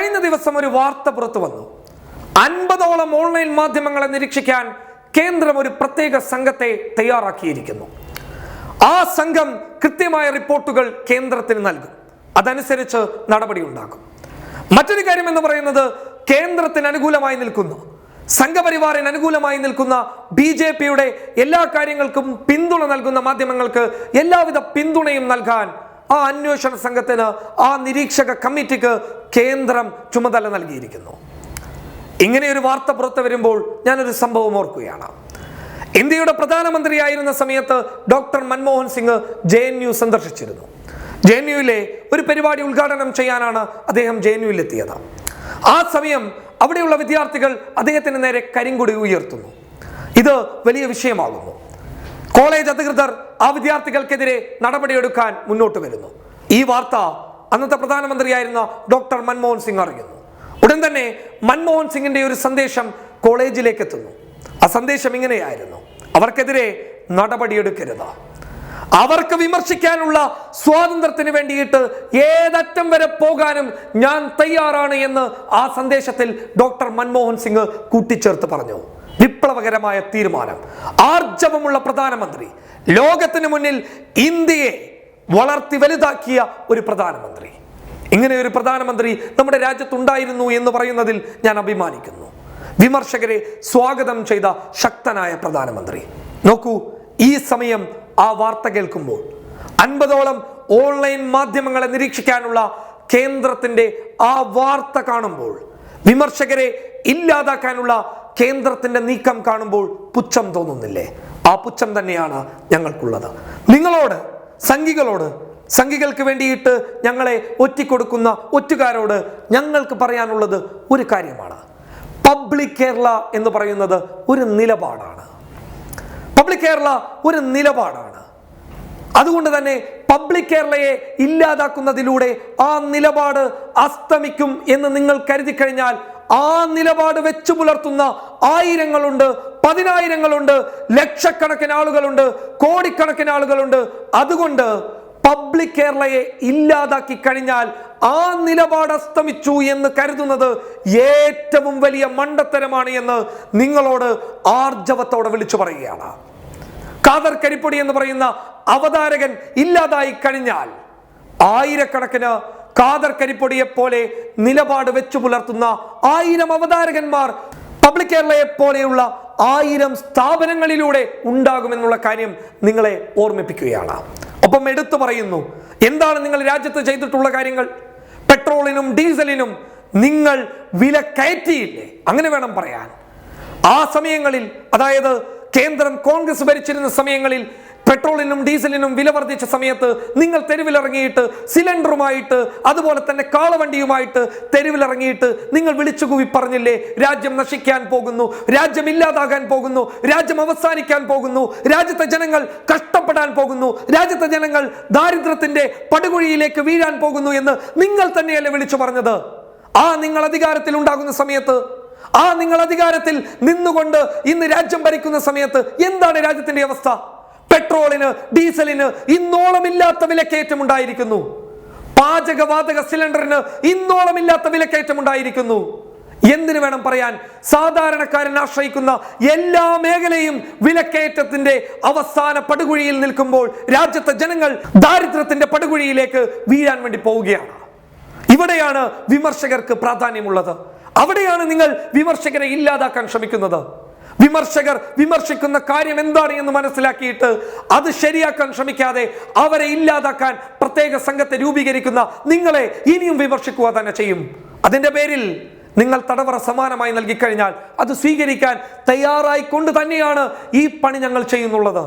കഴിഞ്ഞ ദിവസം ഒരു വാർത്ത പുറത്തു വന്നു. അൻപതോളം ഓൺലൈൻ മാധ്യമങ്ങളെ നിരീക്ഷിക്കാൻ കേന്ദ്രം ഒരു പ്രത്യേക സംഘത്തെ തയ്യാറാക്കിയിരിക്കുന്നു. ആ സംഘം കൃത്യമായ റിപ്പോർട്ടുകൾ കേന്ദ്രത്തിന് നൽകും. അതനുസരിച്ച് നടപടി ഉണ്ടാകും. മറ്റൊരു കാര്യം എന്ന് പറയുന്നത് കേന്ദ്രത്തിന് അനുകൂലമായി നിൽക്കുന്നു. സംഘപരിവാറിന് അനുകൂലമായി നിൽക്കുന്ന ബി ജെ പിയുടെ എല്ലാ കാര്യങ്ങൾക്കും പിന്തുണ നൽകുന്ന മാധ്യമങ്ങൾക്ക് എല്ലാവിധ പിന്തുണയും നൽകാൻ ആ അന്വേഷണ സംഘത്തിന് ആ നിരീക്ഷക കമ്മിറ്റിക്ക് കേന്ദ്രം ചുമതല നൽകിയിരിക്കുന്നു. ഇങ്ങനെ ഒരു വാർത്ത പുറത്തു വരുമ്പോൾ ഞാനൊരു സംഭവം ഓർക്കുകയാണ്. ഇന്ത്യയുടെ പ്രധാനമന്ത്രിയായിരുന്ന സമയത്ത് doctor Manmohan Singh J N U സന്ദർശിച്ചിരുന്നു. ജെ എൻ യുവിലെ ഒരു പരിപാടി ഉദ്ഘാടനം ചെയ്യാനാണ് അദ്ദേഹം ജെ എൻ യുവിലെത്തിയത് ആ സമയം അവിടെയുള്ള വിദ്യാർത്ഥികൾ അദ്ദേഹത്തിന് നേരെ കരിങ്കുടി ഉയർത്തുന്നു. ഇത് വലിയ വിഷയമാകുന്നു. കോളേജ് അധികൃതർ ആ വിദ്യാർത്ഥികൾക്കെതിരെ നടപടിയെടുക്കാൻ മുന്നോട്ട് വരുന്നു. ഈ വാർത്ത അന്നത്തെ പ്രധാനമന്ത്രിയായിരുന്ന ഡോക്ടർ മൻമോഹൻ സിംഗ് അറിയുന്നു. ഉടൻ തന്നെ മൻമോഹൻ സിംഗിന്റെ ഒരു സന്ദേശം കോളേജിലേക്ക് എത്തുന്നു. ആ സന്ദേശം ഇങ്ങനെയായിരുന്നു. അവർക്കെതിരെ നടപടിയെടുക്കരുത്. അവർക്ക് വിമർശിക്കാനുള്ള സ്വാതന്ത്ര്യത്തിന് വേണ്ടിയിട്ട് ഏതറ്റം വരെ പോകാനും ഞാൻ തയ്യാറാണ് എന്ന് ആ സന്ദേശത്തിൽ ഡോക്ടർ മൻമോഹൻ സിംഗ് കൂട്ടിച്ചേർത്ത് പറഞ്ഞു. വിപ്ലവകരമായ തീരുമാനം. ആർജവമുള്ള പ്രധാനമന്ത്രി. ലോകത്തിന് മുന്നിൽ ഇന്ത്യയെ വളർത്തി വലുതാക്കിയ ഒരു പ്രധാനമന്ത്രി. ഇങ്ങനെ ഒരു പ്രധാനമന്ത്രി നമ്മുടെ രാജ്യത്തുണ്ടായിരുന്നു എന്ന് പറയുന്നതിൽ ഞാൻ അഭിമാനിക്കുന്നു. വിമർശകരെ സ്വാഗതം ചെയ്ത ശക്തനായ പ്രധാനമന്ത്രി. നോക്കൂ ഈ സമയം ആ വാർത്ത കേൾക്കുമ്പോൾ അൻപതോളം ഓൺലൈൻ മാധ്യമങ്ങളെ നിരീക്ഷിക്കാനുള്ള കേന്ദ്രത്തിന്റെ ആ വാർത്ത കാണുമ്പോൾ വിമർശകരെ ഇല്ലാതാക്കാനുള്ള കേന്ദ്രത്തിന്റെ നീക്കം കാണുമ്പോൾ പുച്ഛം തോന്നുന്നില്ലേ? ആ പുച്ഛം തന്നെയാണ് ഞങ്ങൾക്കുള്ളത്. നിങ്ങളോട് സംഘികളോട് സംഘികൾക്ക് വേണ്ടിയിട്ട് ഞങ്ങളെ ഒറ്റിക്കൊടുക്കുന്ന ഒറ്റുകാരോട് ഞങ്ങൾക്ക് പറയാനുള്ളത് ഒരു കാര്യമാണ്. പബ്ലിക് കേരള എന്ന് പറയുന്നത് ഒരു നിലപാടാണ്. പബ്ലിക് കേരള ഒരു നിലപാടാണ്. അതുകൊണ്ട് തന്നെ പബ്ലിക് കേരളയെ ഇല്ലാതാക്കുന്നതിലൂടെ ആ നിലപാട് അസ്തമിക്കും എന്ന് നിങ്ങൾ കരുതി കഴിഞ്ഞാൽ ആ നിലപാട് വെച്ചു പുലർത്തുന്ന ആയിരങ്ങളുണ്ട് പതിനായിരങ്ങളുണ്ട് ലക്ഷക്കണക്കിന് ആളുകളുണ്ട് കോടിക്കണക്കിന് ആളുകളുണ്ട്. അതുകൊണ്ട് പബ്ലിക് കേരളയെ ഇല്ലാതാക്കി കഴിഞ്ഞാൽ ആ നിലപാട് അസ്തമിച്ചു എന്ന് കരുതുന്നത് ഏറ്റവും വലിയ മണ്ടത്തരമാണ് എന്ന് നിങ്ങളോട് ആർജവത്തോടെ വിളിച്ചു പറയുകയാണ്. കാതർ കരിപ്പൊടി എന്ന് പറയുന്ന അവതാരകൻ ഇല്ലാതായി കഴിഞ്ഞാൽ ആയിരക്കണക്കിന് കാദർ കരിപ്പൊടിയെ പോലെ നിലപാട് വെച്ചു പുലർത്തുന്ന ആയിരം അവതാരകന്മാർ പബ്ലിക് കേരളയെ പോലെയുള്ള ആയിരം സ്ഥാപനങ്ങളിലൂടെ ഉണ്ടാകുമെന്നുള്ള കാര്യം നിങ്ങളെ ഓർമ്മിപ്പിക്കുകയാണ്. ഒപ്പം എടുത്തു പറയുന്നു എന്താണ് നിങ്ങൾ രാജ്യത്ത് ചെയ്തിട്ടുള്ള കാര്യങ്ങൾ? പെട്രോളിനും ഡീസലിനും നിങ്ങൾ വില കയറ്റിയില്ലേ? അങ്ങനെ വേണം പറയാൻ. ആ സമയങ്ങളിൽ അതായത് കേന്ദ്രം കോൺഗ്രസ് ഭരിച്ചിരുന്ന സമയങ്ങളിൽ പെട്രോളിനും ഡീസലിനും വില വർദ്ധിച്ച സമയത്ത് നിങ്ങൾ തെരുവിലിറങ്ങിയിട്ട് സിലിണ്ടറുമായിട്ട് അതുപോലെ തന്നെ കാളവണ്ടിയുമായിട്ട് തെരുവിലിറങ്ങിയിട്ട് നിങ്ങൾ വിളിച്ചുകൂവി പറഞ്ഞില്ലേ രാജ്യം നശിക്കാൻ പോകുന്നു രാജ്യം ഇല്ലാതാകാൻ പോകുന്നു രാജ്യം അവസാനിക്കാൻ പോകുന്നു രാജ്യത്തെ ജനങ്ങൾ കഷ്ടപ്പെടാൻ പോകുന്നു രാജ്യത്തെ ജനങ്ങൾ ദാരിദ്ര്യത്തിന്റെ പടുകുഴിയിലേക്ക് വീഴാൻ പോകുന്നു എന്ന് നിങ്ങൾ തന്നെയല്ലേ വിളിച്ചു പറഞ്ഞത്? ആ നിങ്ങൾ അധികാരത്തിൽ ഉണ്ടാകുന്ന സമയത്ത് ആ നിങ്ങൾ അധികാരത്തിൽ നിന്നുകൊണ്ട് ഇന്ന് രാജ്യം ഭരിക്കുന്ന സമയത്ത് എന്താണ് രാജ്യത്തിന്റെ അവസ്ഥ? പെട്രോളിന് ഡീസലിന് ഇന്നോളമില്ലാത്ത വിലക്കയറ്റം ഉണ്ടായിരിക്കുന്നു പാചകവാതക സിലിണ്ടറിന് ഇന്നോളമില്ലാത്ത വിലക്കയറ്റം ഉണ്ടായിരിക്കുന്നു എന്തിനു വേണം പറയാൻ? സാധാരണക്കാരൻ ആശ്രയിക്കുന്ന എല്ലാ മേഖലയും വിലക്കയറ്റത്തിന്റെ അവസാന പടുകുഴിയിൽ നിൽക്കുമ്പോൾ രാജ്യത്തെ ജനങ്ങൾ ദാരിദ്ര്യത്തിന്റെ പടുകുഴിയിലേക്ക് വീഴാൻ വേണ്ടി പോവുകയാണ്. ഇവിടെയാണ് വിമർശകർക്ക് പ്രാധാന്യമുള്ളത്. അവിടെയാണ് നിങ്ങൾ വിമർശകരെ ഇല്ലാതാക്കാൻ ശ്രമിക്കുന്നത്. വിമർശകർ വിമർശിക്കുന്ന കാര്യം എന്താണ് എന്ന് മനസ്സിലാക്കിയിട്ട് അത് ശരിയാക്കാൻ ശ്രമിക്കാതെ അവരെ ഇല്ലാതാക്കാൻ പ്രത്യേക സംഘത്തെ രൂപീകരിക്കുന്ന നിങ്ങളെ ഇനിയും വിമർശിക്കുക തന്നെ ചെയ്യും. അതിന്റെ പേരിൽ നിങ്ങൾ തടവറ സമാനമായി നൽകിക്കഴിഞ്ഞാൽ അത് സ്വീകരിക്കാൻ തയ്യാറായിക്കൊണ്ട് തന്നെയാണ് ഈ പണി ഞങ്ങൾ ചെയ്യുന്നുള്ളത്.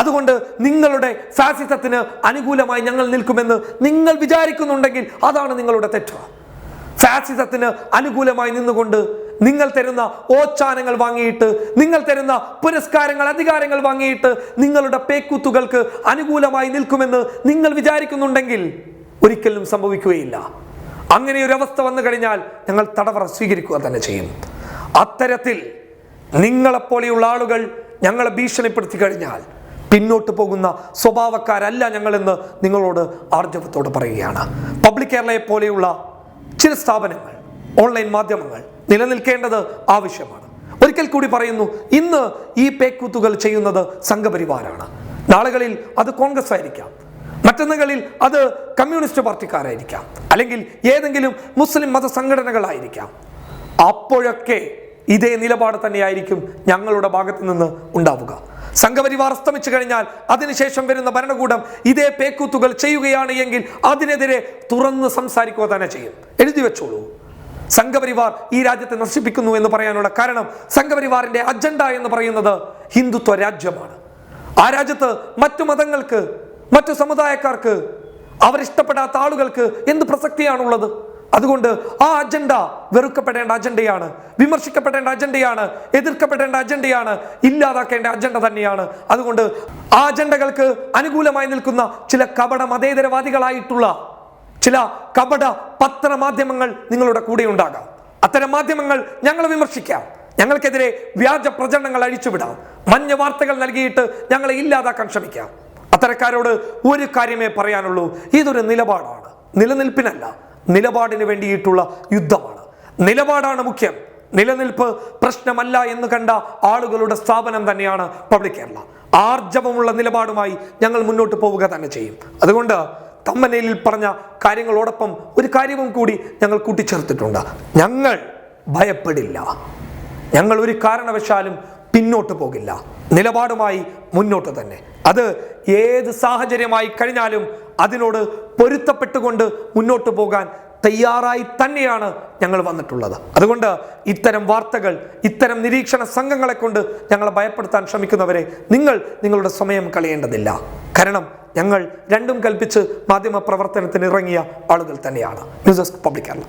അതുകൊണ്ട് നിങ്ങളുടെ ഫാസിസത്തിന് അനുകൂലമായി ഞങ്ങൾ നിൽക്കുമെന്ന് നിങ്ങൾ വിചാരിക്കുന്നുണ്ടെങ്കിൽ അതാണ് നിങ്ങളുടെ തെറ്റ്. ഫാസിസത്തിന് അനുകൂലമായി നിന്നുകൊണ്ട് നിങ്ങൾ തരുന്ന ഓച്ചാനങ്ങൾ വാങ്ങിയിട്ട് നിങ്ങൾ തരുന്ന പുരസ്കാരങ്ങൾ അധികാരങ്ങൾ വാങ്ങിയിട്ട് നിങ്ങളുടെ പേക്കൂത്തുകൾക്ക് അനുകൂലമായി നിൽക്കുമെന്ന് നിങ്ങൾ വിചാരിക്കുന്നുണ്ടെങ്കിൽ ഒരിക്കലും സംഭവിക്കുകയില്ല. അങ്ങനെ ഒരു അവസ്ഥ വന്നു കഴിഞ്ഞാൽ ഞങ്ങൾ തടവറ സ്വീകരിക്കുക തന്നെ ചെയ്യും. അത്തരത്തിൽ നിങ്ങളെപ്പോലെയുള്ള ആളുകൾ ഞങ്ങളെ ഭീഷണിപ്പെടുത്തി കഴിഞ്ഞാൽ പിന്നോട്ട് പോകുന്ന സ്വഭാവക്കാരല്ല ഞങ്ങളെന്ന് നിങ്ങളോട് ആർജവത്തോട് പറയുകയാണ്. പബ്ലിക് കേരളയെ പോലെയുള്ള ചില സ്ഥാപനങ്ങൾ ഓൺലൈൻ മാധ്യമങ്ങൾ നിലനിൽക്കേണ്ടത് ആവശ്യമാണ്. ഒരിക്കൽ കൂടി പറയുന്നു ഇന്ന് ഈ പേക്കൂത്തുകൾ ചെയ്യുന്നത് സംഘപരിവാരാണ്. നാളുകളിൽ അത് കോൺഗ്രസ് ആയിരിക്കാം മറ്റന്നുകളിൽ അത് കമ്മ്യൂണിസ്റ്റ് പാർട്ടിക്കാരായിരിക്കാം. അല്ലെങ്കിൽ ഏതെങ്കിലും മുസ്ലിം മത സംഘടനകളായിരിക്കാം. അപ്പോഴൊക്കെ ഇതേ നിലപാട് തന്നെയായിരിക്കും ഞങ്ങളുടെ ഭാഗത്ത് നിന്ന് ഉണ്ടാവുക. സംഘപരിവാർ അസ്തമിച്ചു കഴിഞ്ഞാൽ അതിനുശേഷം വരുന്ന ഭരണകൂടം ഇതേ പേക്കൂത്തുകൾ ചെയ്യുകയാണ് എങ്കിൽ അതിനെതിരെ തുറന്ന് സംസാരിക്കുക തന്നെ ചെയ്യും. എഴുതി വെച്ചോളൂ. സംഘപരിവാർ ഈ രാജ്യത്തെ നശിപ്പിക്കുന്നു എന്ന് പറയാനുള്ള കാരണം സംഘപരിവാറിന്റെ അജണ്ട എന്ന് പറയുന്നത് ഹിന്ദുത്വ രാജ്യമാണ്. ആ രാജ്യത്ത് മറ്റു മതങ്ങൾക്ക് മറ്റു സമുദായക്കാർക്ക് അവരിഷ്ടപ്പെടാത്ത ആളുകൾക്ക് എന്ത് പ്രസക്തിയാണുള്ളത്? അതുകൊണ്ട് ആ അജണ്ട വെറുക്കപ്പെടേണ്ട അജണ്ടയാണ് വിമർശിക്കപ്പെടേണ്ട അജണ്ടയാണ് എതിർക്കപ്പെടേണ്ട അജണ്ടയാണ് ഇല്ലാതാക്കേണ്ട അജണ്ട തന്നെയാണ്. അതുകൊണ്ട് ആ അജണ്ടകൾക്ക് അനുകൂലമായി നിൽക്കുന്ന ചില കപട മതേതരവാദികളായിട്ടുള്ള ചില കപട പത്രമാധ്യമങ്ങൾ നിങ്ങളുടെ കൂടെ ഉണ്ടാകാം. അത്തരം മാധ്യമങ്ങൾ ഞങ്ങൾ വിമർശിക്കാം. ഞങ്ങൾക്കെതിരെ വ്യാജ പ്രചരണങ്ങൾ അഴിച്ചുവിടാം. മഞ്ഞ വാർത്തകൾ നൽകിയിട്ട് ഞങ്ങളെ ഇല്ലാതാക്കാൻ ശ്രമിക്കാം. അത്തരക്കാരോട് ഒരു കാര്യമേ പറയാനുള്ളൂ. ഇതൊരു നിലപാടാണ്. നിലനിൽപ്പിനല്ല നിലപാടിന് വേണ്ടിയിട്ടുള്ള യുദ്ധമാണ്. നിലപാടാണ് മുഖ്യം. നിലനിൽപ്പ് പ്രശ്നമല്ല എന്ന് കണ്ട ആളുകളുടെ സ്ഥാപനം തന്നെയാണ് പബ്ലിക് കേരള. ആർജവമുള്ള നിലപാടുമായി ഞങ്ങൾ മുന്നോട്ട് പോവുക തന്നെ ചെയ്യും. അതുകൊണ്ട് തമ്മനയിൽ പറഞ്ഞ കാര്യങ്ങളോടൊപ്പം ഒരു കാര്യവും കൂടി ഞങ്ങൾ കൂട്ടിച്ചേർത്തിട്ടുണ്ട്. ഞങ്ങൾ ഭയപ്പെടില്ല. ഞങ്ങൾ ഒരു കാരണവശാലും പിന്നോട്ട് പോകില്ല. നിലപാടുമായി മുന്നോട്ട് തന്നെ. അത് ഏത് സാഹചര്യമായി കഴിഞ്ഞാലും അതിനോട് പൊരുത്തപ്പെട്ടുകൊണ്ട് മുന്നോട്ട് പോകാൻ തയ്യാറായി തന്നെയാണ് ഞങ്ങൾ വന്നിട്ടുള്ളത്. അതുകൊണ്ട് ഇത്തരം വാർത്തകൾ ഇത്തരം നിരീക്ഷണ സംഘങ്ങളെ കൊണ്ട് ഞങ്ങളെ ഭയപ്പെടുത്താൻ ശ്രമിക്കുന്നവരെ നിങ്ങൾ നിങ്ങളുടെ സമയം കളയേണ്ടതില്ല. കാരണം ഞങ്ങൾ രണ്ടും കൽപ്പിച്ച് മാധ്യമ പ്രവർത്തനത്തിന് ഇറങ്ങിയ ആളുകൾ തന്നെയാണ്. News desk public Kerala.